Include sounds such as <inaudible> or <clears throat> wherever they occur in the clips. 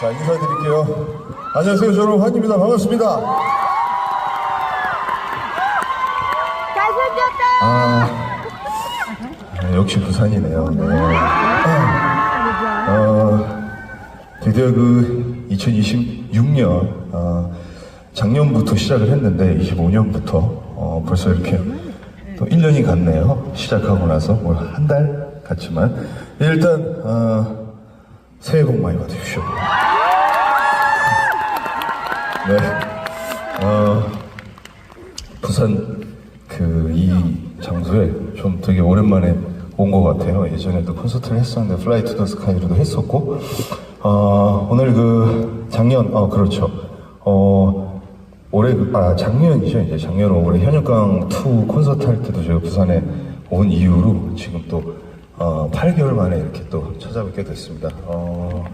자, 인사드릴게요. 안녕하세요. 저는 환입니다. 반갑습니다. 잘생겼다. 아, 네, 역시 부산이네요. 네. 어, 드디어 그 2026년, 아, 작년부터 시작을 했는데, 25년부터, 어, 벌써 이렇게 또 1년이 갔네요. 시작하고 나서, 뭐, 한달 갔지만. 일단, 어, 새해 복 많이 받으십시오. 네. 어, 부산 그 이 장소에 좀 되게 오랜만에 온 것 같아요. 예전에도 콘서트를 했었는데 플라이 투 더 스카이로도 했었고 어, 오늘 그 작년 어 그렇죠. 어 올해 그- 아 작년이죠 이제 작년 5월에 현역강 2 콘서트 할 때도 제가 부산에 온 이후로 지금 또 어, 8개월 만에 이렇게 또 찾아뵙게 됐습니다. 어, 어,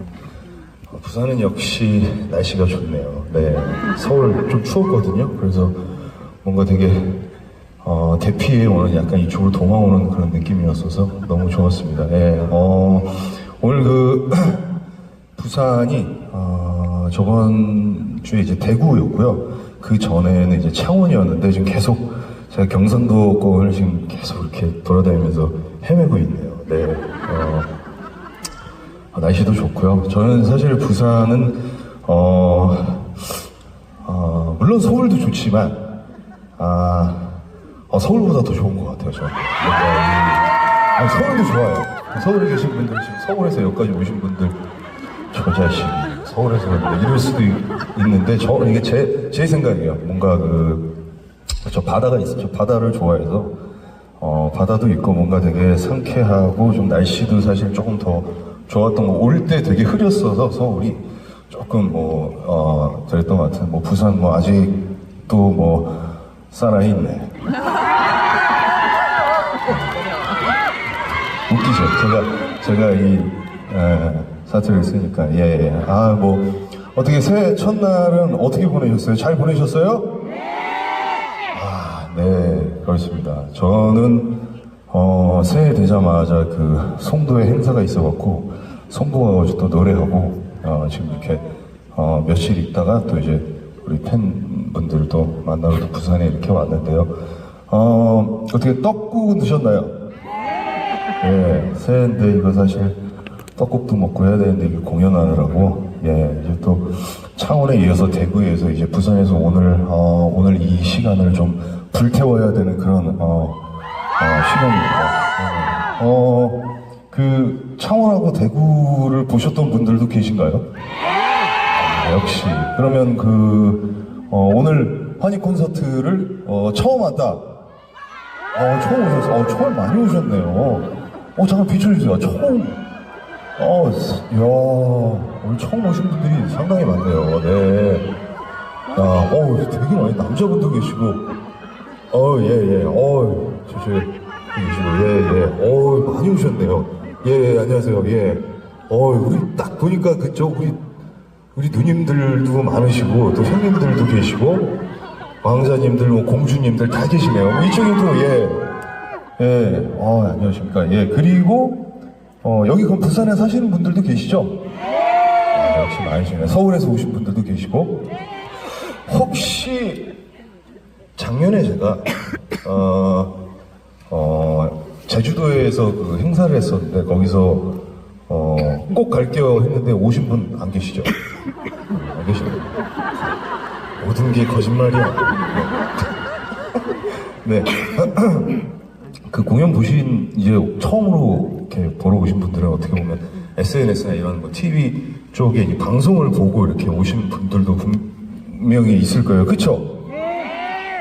부산은 역시 날씨가 좋네요. 네. 서울 좀 추웠거든요. 그래서 뭔가 되게 어, 대피해 오는 약간 이쪽으로 동화오는 그런 느낌이었어서 너무 좋았습니다. 예. 어, 오늘 그 <clears throat> 부산이 어, 저번 주에 이제 대구였고요. 그 전에는 이제 창원이었는데 지금 계속 제가 경상도권을 지금 계속 이렇게 돌아다니면서 헤매고 있네요. 네. 어, 아, 날씨도 좋고요. 저는 사실 부산은 어, 어, 물론 서울도 좋지만 아, 어, 서울보다 더 좋은 것 같아요. 이- 아니, 서울도 좋아요. 서울에 계신 분들 지금 서울에서 여기까지 오신 분들 저 자식이 서울에서 뭐 이럴 수도 있, 있는데 저 이게 제 제 생각이에요. 뭔가 그 저 바다가 있어요. 저 바다를 좋아해서 어, 바다도 있고 뭔가 되게 상쾌하고 좀 날씨도 사실 조금 더 좋았던 거 올 때 되게 흐렸어서 서울이 조금 뭐 어, 그랬던 것 같은 뭐 부산 뭐 아직도 뭐 살아있네. <laughs> 웃기죠. 제가 제가 이 에, 사투리를 쓰니까 예. 예. 아뭐 어떻게 새해 첫날은 어떻게 보내셨어요? 잘 보내셨어요? 아, 네, 그렇습니다. 저는 어, 새해 되자마자 그 송도에 행사가 있어갖고 가가지고 또 노래하고 어, 지금 이렇게 어, 며칠 있다가 또 이제 우리 팬분들도 만나러 또 부산에 이렇게 왔는데요. 어, 어떻게 떡국은 드셨나요? 예, 새해인데 이거 사실 떡국도 먹고 해야 되는데 이게 공연하느라고 예, 이제 또 창원에 이어서 대구에서 이제 부산에서 오늘 어, 오늘 이 시간을 좀 불태워야 되는 그런 어, 어, 시간입니다. 예. 어, 그 창원하고 대구를 보셨던 분들도 계신가요? 아, 역시 그러면 그 어, 오늘 환희 콘서트를 어, 처음 왔다. 어, 처음 오셨어. 어, 처음 많이 오셨네요. 어, 잠깐 비춰주세요. 처음. 어, 이야, 오늘 처음 오신 분들이 상당히 많네요. 네. 야, 어, 되게 많이, 남자분도 계시고, 어, 예, 예, 어, 저쪽에 계시고, 예, 예, 어, 많이 오셨네요. 예, 예, 안녕하세요. 예. 어, 우리 딱 보니까 그쪽, 우리, 우리 누님들도 많으시고, 또 형님들도 계시고, 왕자님들, 뭐 공주님들 다 계시네요. 이쪽에도, 예. 예, 어, 안녕하십니까. 예, 그리고, 어, 여기 그럼 부산에 사시는 분들도 계시죠? 아, 역시 많으시네. 서울에서 오신 분들도 계시고. 혹시, 작년에 제가, 어, 어, 제주도에서 그 행사를 했었는데, 거기서, 어, 꼭 갈게요 했는데 오신 분 안 계시죠? 안 계시죠? 모든 게 거짓말이야. 네. 그 공연 보신 이제 처음으로 이렇게 보러 오신 분들은 어떻게 보면 SNS나 이런 뭐 TV 쪽에 이 방송을 보고 이렇게 오신 분들도 분명히 있을 거예요. 그쵸?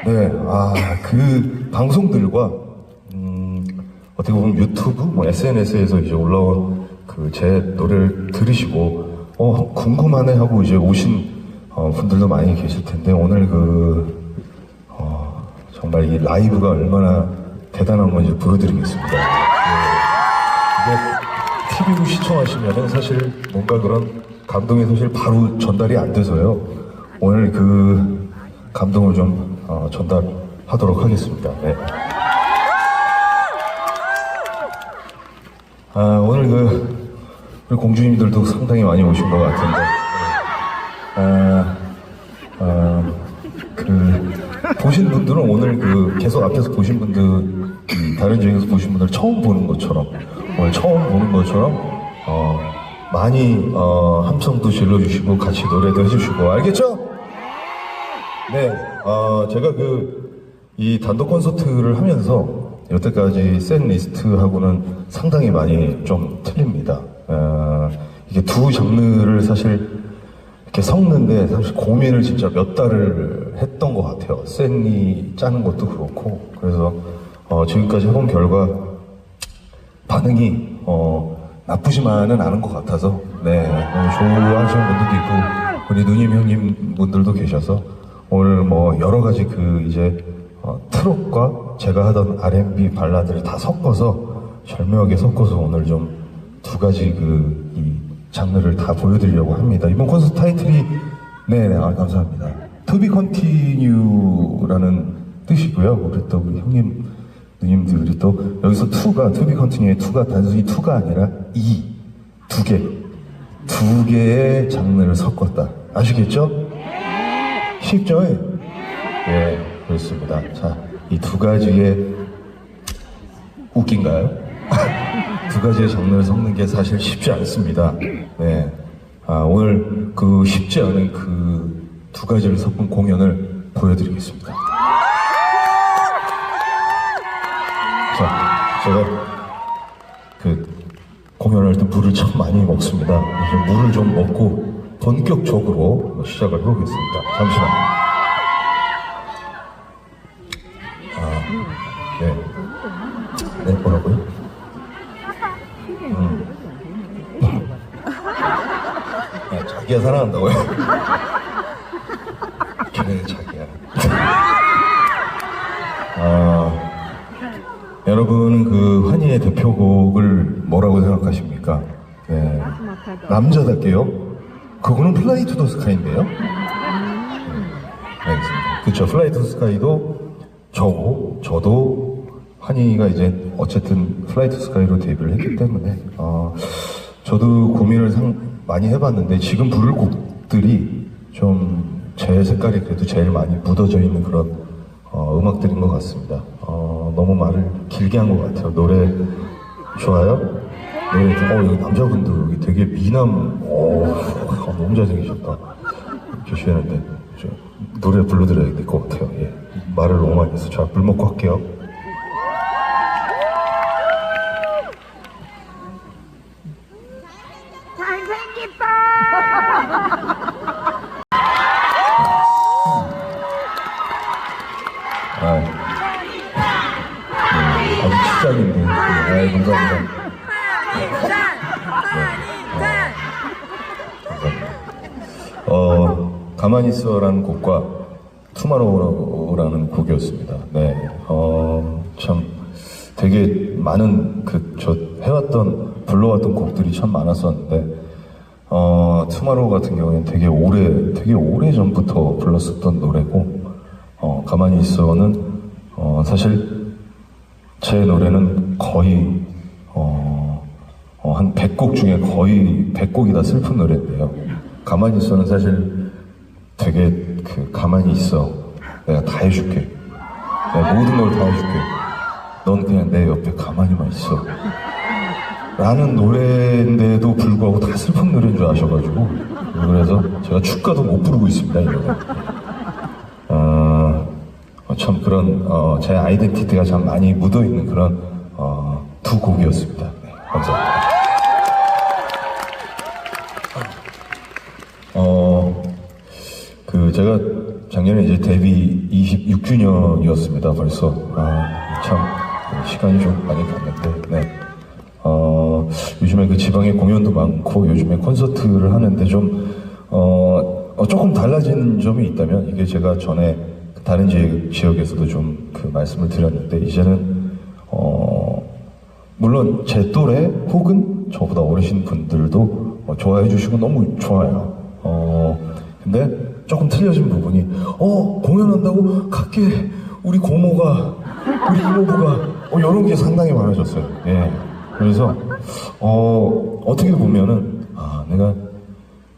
네. 아, 그 방송들과, 음, 어떻게 보면 유튜브, 뭐 SNS에서 이제 올라온 그 제 노래를 들으시고, 어, 궁금하네 하고 이제 오신 어, 분들도 많이 계실 텐데, 오늘 그, 어, 정말 이 라이브가 얼마나 대단한 건지 보여드리겠습니다. 예. 이게 TV로 시청하시면은 사실 뭔가 그런 감동이 사실 바로 전달이 안 돼서요. 오늘 그 감동을 좀 어, 전달하도록 하겠습니다. 네. 아, 오늘 그 우리 공주님들도 상당히 많이 오신 것 같은데 아, 아, 그 보신 분들은 오늘 그 계속 앞에서 보신 분들 이 다른 지역에서 보신 분들 처음 보는 것처럼 오늘 처음 보는 것처럼 어, 많이 어, 함성도 질러주시고 같이 노래도 해주시고 알겠죠? 네, 어, 제가 그 이 단독 콘서트를 하면서 여태까지 셋 리스트하고는 상당히 많이 좀 틀립니다. 어, 이게 두 장르를 사실 이렇게 섞는데 사실 고민을 진짜 몇 달을 했던 것 같아요. 셋리 짜는 것도 그렇고 그래서 어, 지금까지 해본 결과 반응이 어, 나쁘지만은 않은 것 같아서 네 좋아하시는 분들도 있고 우리 누님 형님 분들도 계셔서 오늘 뭐 여러 가지 그 이제 어, 트롯과 제가 하던 R&B 발라드를 다 섞어서 절묘하게 섞어서 오늘 좀 두 가지 그 이 장르를 다 보여드리려고 합니다. 이번 콘서트 타이틀이 네네 아, 감사합니다. To be continue라는 뜻이고요. 우리 또 우리 형님 누님들이 또 여기서 투가 to be continue의 투가 단순히 투가 아니라 이 두 개, 두 개의 장르를 섞었다. 아시겠죠? 쉽죠? 예, 그렇습니다. 자, 이 두 가지의 웃긴가요? <laughs> 두 가지의 장르를 섞는 게 사실 쉽지 않습니다. 네. 아, 오늘 그 쉽지 않은 그 두 가지를 섞은 공연을 보여드리겠습니다. 자, 제가 그 공연을 할 때 물을 참 많이 먹습니다. 물을 좀 먹고 본격적으로 시작을 해보겠습니다. 잠시만. 아, <laughs> 자기야 사랑한다고요? 걔는 자기야. 아, 여러분은 그 환희의 대표곡을 뭐라고 생각하십니까? 네. 남자답게요? 그거는 플라이 투 더 스카이인데요? 네, 알겠습니다. 그쵸. 플라이 투 더 스카이도 저고, 저도 환희가 이제 어쨌든 플라이 투 스카이로 데뷔를 했기 때문에, 어, 저도 고민을 상, 많이 해봤는데 지금 부를 곡들이 좀 제 색깔이 그래도 제일 많이 묻어져 있는 그런 어, 음악들인 것 같습니다. 어, 너무 말을 길게 한 것 같아요. 노래 좋아요? 노래 좀- 어, 여기 남자분들 여기 되게 미남, 어, 아, 너무 잘생기셨다. 조시했는데 저 노래 불러드려야 될 것 같아요. 예. 말을 너무 많이 해서 자, 물 먹고 할게요. 가만히 있어라는 곡과 투마로우라는 곡이었습니다. 네, 어, 참 되게 많은 그 저 해왔던 불러왔던 곡들이 참 많았었는데 어, 투마로우 같은 경우에는 되게 오래 되게 오래 전부터 불렀었던 노래고 어, 가만히 있어는 어, 사실 제 노래는 거의 어, 어, 한 100곡 중에 거의 100곡이 다 슬픈 노래인데요. 가만히 있어는 사실 되게 그 가만히 있어. 내가 다 해줄게. 내가 모든 걸 다 해줄게. 넌 그냥 내 옆에 가만히만 있어. 라는 노래인데도 불구하고 다 슬픈 노래인 줄 아셔가지고 그래서 제가 축가도 못 부르고 있습니다 이 노래. 어, 어, 참 그런 어, 제 아이덴티티가 참 많이 묻어 있는 그런 어, 두 곡이었습니다. 제가 작년에 이제 데뷔 26주년이었습니다. 벌써 아, 참 시간이 좀 많이 갔는데, 네. 어, 요즘에 그 지방에 공연도 많고 요즘에 콘서트를 하는데 좀 어, 어, 조금 달라진 점이 있다면 이게 제가 전에 다른 지역, 지역에서도 좀 그 말씀을 드렸는데 이제는 어, 물론 제 또래 혹은 저보다 어리신 분들도 어, 좋아해 주시고 너무 좋아요. 어, 근데 조금 틀려진 부분이, 어, 공연한다고 갈게. 우리 고모가, 우리 이모부가, 어, 이런 게 상당히 많아졌어요. 예. 그래서, 어, 어떻게 보면은, 아, 내가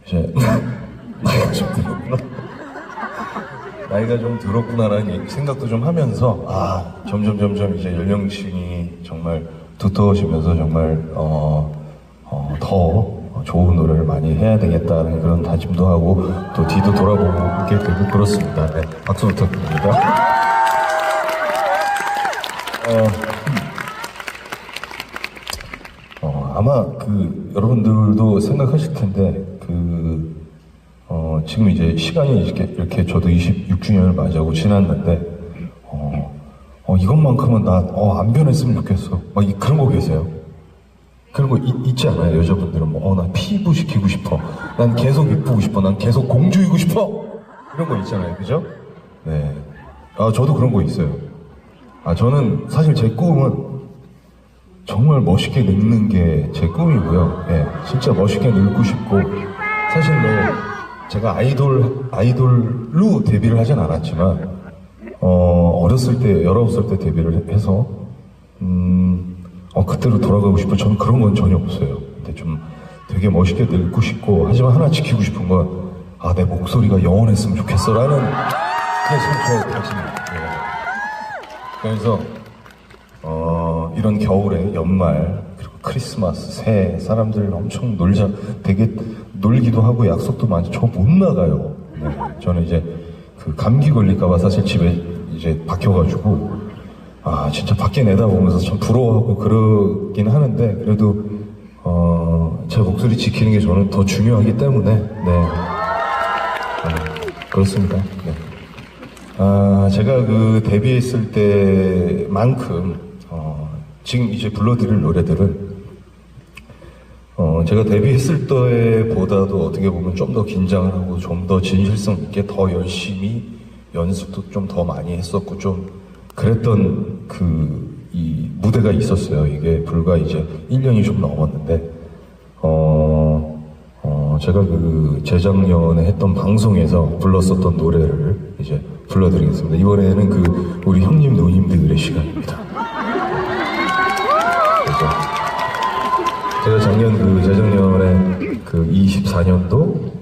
이제 <laughs> 나이가 좀 들었구나. 나이가 좀 들었구나라는 생각도 좀 하면서 아 점점 점점 이제 연령층이 정말 두터워지면서 정말 어, 어, 더 좋은 노래를 많이 해야 되겠다는 그런 다짐도 하고 또 뒤도 돌아보게 되고 그렇습니다. 네, 박수 부탁드립니다. 어, 어, 아마 그 여러분들도 생각하실 텐데 그 어, 지금 이제 시간이 이렇게, 이렇게 저도 26주년을 맞이하고 지났는데 어, 어, 이것만큼은 나 어, 안 변했으면 좋겠어. 막 이- 그런 거 계세요? 그런 거 있, 지 않아요? 여자분들은 뭐, 어, 나 피부 시키고 싶어. 난 계속 이쁘고 싶어. 난 계속 공주이고 싶어. 이런 거 있잖아요. 그죠? 네. 아, 저도 그런 거 있어요. 아, 저는 사실 제 꿈은 정말 멋있게 늙는 게 제 꿈이고요. 예, 진짜 멋있게 늙고 싶고 사실 뭐 제가 아이돌 아이돌로 데뷔를 하진 않았지만 어 어렸을 때 19살 때 데뷔를 해서 음 어, 그때로 돌아가고 싶어 저는 그런 건 전혀 없어요. 근데 좀 되게 멋있게 늙고 싶고 하지만 하나 지키고 싶은 건 아 내 목소리가 영원했으면 좋겠어 라는 그게 저의 다짐입니다. 예. 그래서 어, 이런 겨울에 연말 그리고 크리스마스 새해 사람들 엄청 놀자 되게 놀기도 하고 약속도 많죠. 저못 나가요. 네, 저는 이제 그 감기 걸릴까봐 사실 집에 이제 박혀가지고 아 진짜 밖에 내다보면서 참 부러워하고 그러긴 하는데 그래도 어, 제 목소리 지키는 게 저는 더 중요하기 때문에 네, 네, 그렇습니다. 네. 아, 제가 그 데뷔했을 때만큼, 어, 지금 이제 불러드릴 노래들은, 어, 제가 데뷔했을 때보다도 어떻게 보면 좀 더 긴장을 하고 좀 더 진실성 있게 더 열심히 연습도 좀 더 많이 했었고 좀 그랬던 그, 이 무대가 있었어요. 이게 불과 이제 1년이 좀 넘었는데, 어, 어, 제가 그 재작년에 했던 방송에서 불렀었던 노래를 이제 불러드리겠습니다. 이번에는 그 우리 형님 누님들의 시간입니다. 그래서 제가 작년 그 재작년에 그 24년도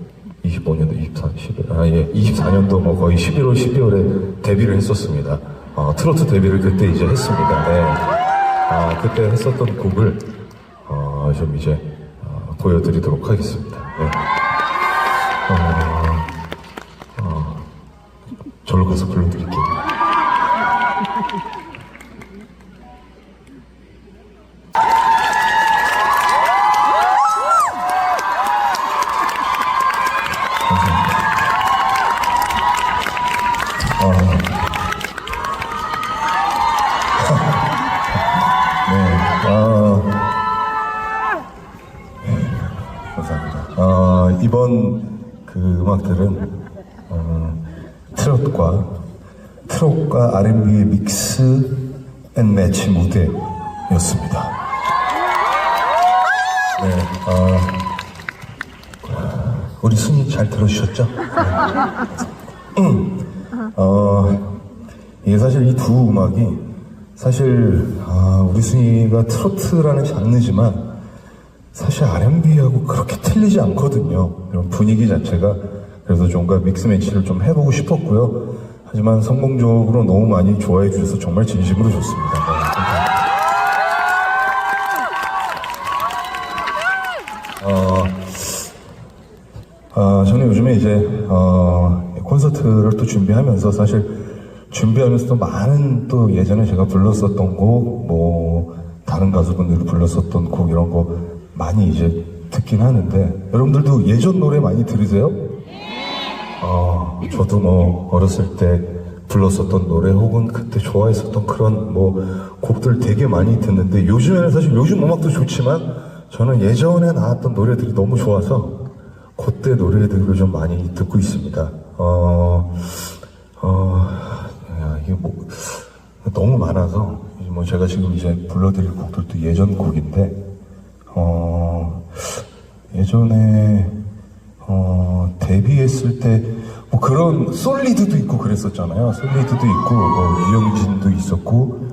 25년도 24, 11, 아, 예, 24년도 뭐 거의 11월, 12월에 데뷔를 했었습니다. 어, 트로트 데뷔를 그때 이제 했습니다. 네. 아, 그때 했었던 곡을, 어, 좀 이제, 어, 보여드리도록 하겠습니다. 네. 어, 어, 절로 가서 불러 이번 그 음악들은 어, 트롯과 트롯과 R&B의 믹스 앤 매치 무대였습니다. 네, 어, 우리 순이 잘 들어주셨죠? 네. 음, 어, 이게 사실 이 두 음악이 사실 아, 우리 순이가 트로트라는 장르지만 사실 R&B하고 그렇게 틀리지 않거든요. 이런 분위기 자체가 그래서 좀가 믹스 매치를 좀 해보고 싶었고요. 하지만 성공적으로 너무 많이 좋아해 주셔서 정말 진심으로 좋습니다. 어, 아, 저는 요즘에 이제 어, 콘서트를 또 준비하면서 사실 준비하면서 또 많은 또 예전에 제가 불렀었던 곡, 뭐 다른 가수분들이 불렀었던 곡 이런 거 많이 이제 듣긴 하는데 여러분들도 예전 노래 많이 들으세요? 어, 저도 뭐 어렸을 때 불렀었던 노래 혹은 그때 좋아했었던 그런 뭐 곡들 되게 많이 듣는데 요즘에는 사실 요즘 음악도 좋지만 저는 예전에 나왔던 노래들이 너무 좋아서 그때 노래들을 좀 많이 듣고 있습니다. 어, 어, 야, 이게 뭐 너무 많아서 뭐 제가 지금 이제 불러드릴 곡들도 예전 곡인데 어, 예전에 어, 데뷔했을 때 뭐 그런 솔리드도 있고 그랬었잖아요. 솔리드도 있고 뭐 유영진도 있었고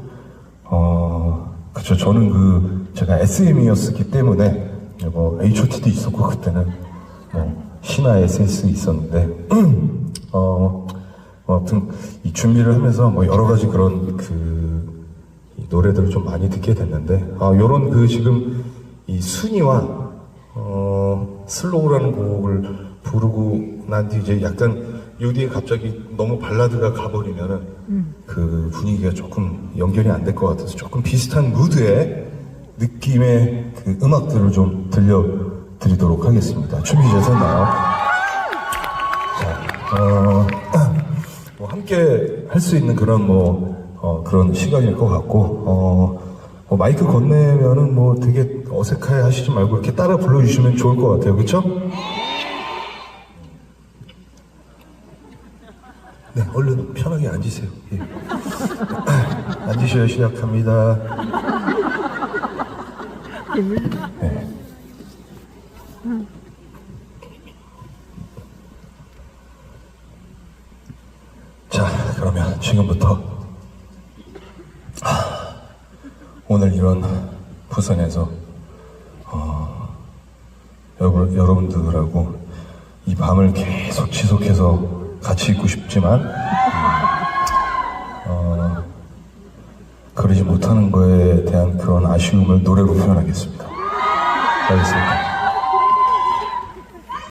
어, 그쵸 저는 그 제가 SM이었기 때문에 뭐 H.O.T도 있었고 그때는 뭐 신화의 센스 있었는데 <clears throat> 어, 뭐 아무튼 이 준비를 하면서 뭐 여러 가지 그런 그이 노래들을 좀 많이 듣게 됐는데 아 요런 그 지금 이 순위와 어 슬로우라는 곡을 부르고 난 뒤 이제 약간 요 뒤에 갑자기 너무 발라드가 가버리면은 그 분위기가 조금 연결이 안 될 것 같아서 조금 비슷한 무드의 느낌의 그 음악들을 좀 들려드리도록 하겠습니다. 준비되셨나요? 자, 어, <clears throat> 뭐 함께 할 수 있는 그런 뭐 어, 그런 시간일 것 같고 어, 뭐 마이크 건네면은 뭐 되게 어색해 하시지 말고 이렇게 따라 불러주시면 좋을 것 같아요, 그렇죠? 네, 얼른 편하게 앉으세요. 예. 앉으셔야 시작합니다. 네. 자, 그러면 지금부터 하, 오늘 이런 부산에서 어, 여러분, 여러분들하고 이 밤을 계속 지속해서 같이 있고 싶지만 음, 어, 그러지 못하는 거에 대한 그런 아쉬움을 노래로 표현하겠습니다. 알겠습니다.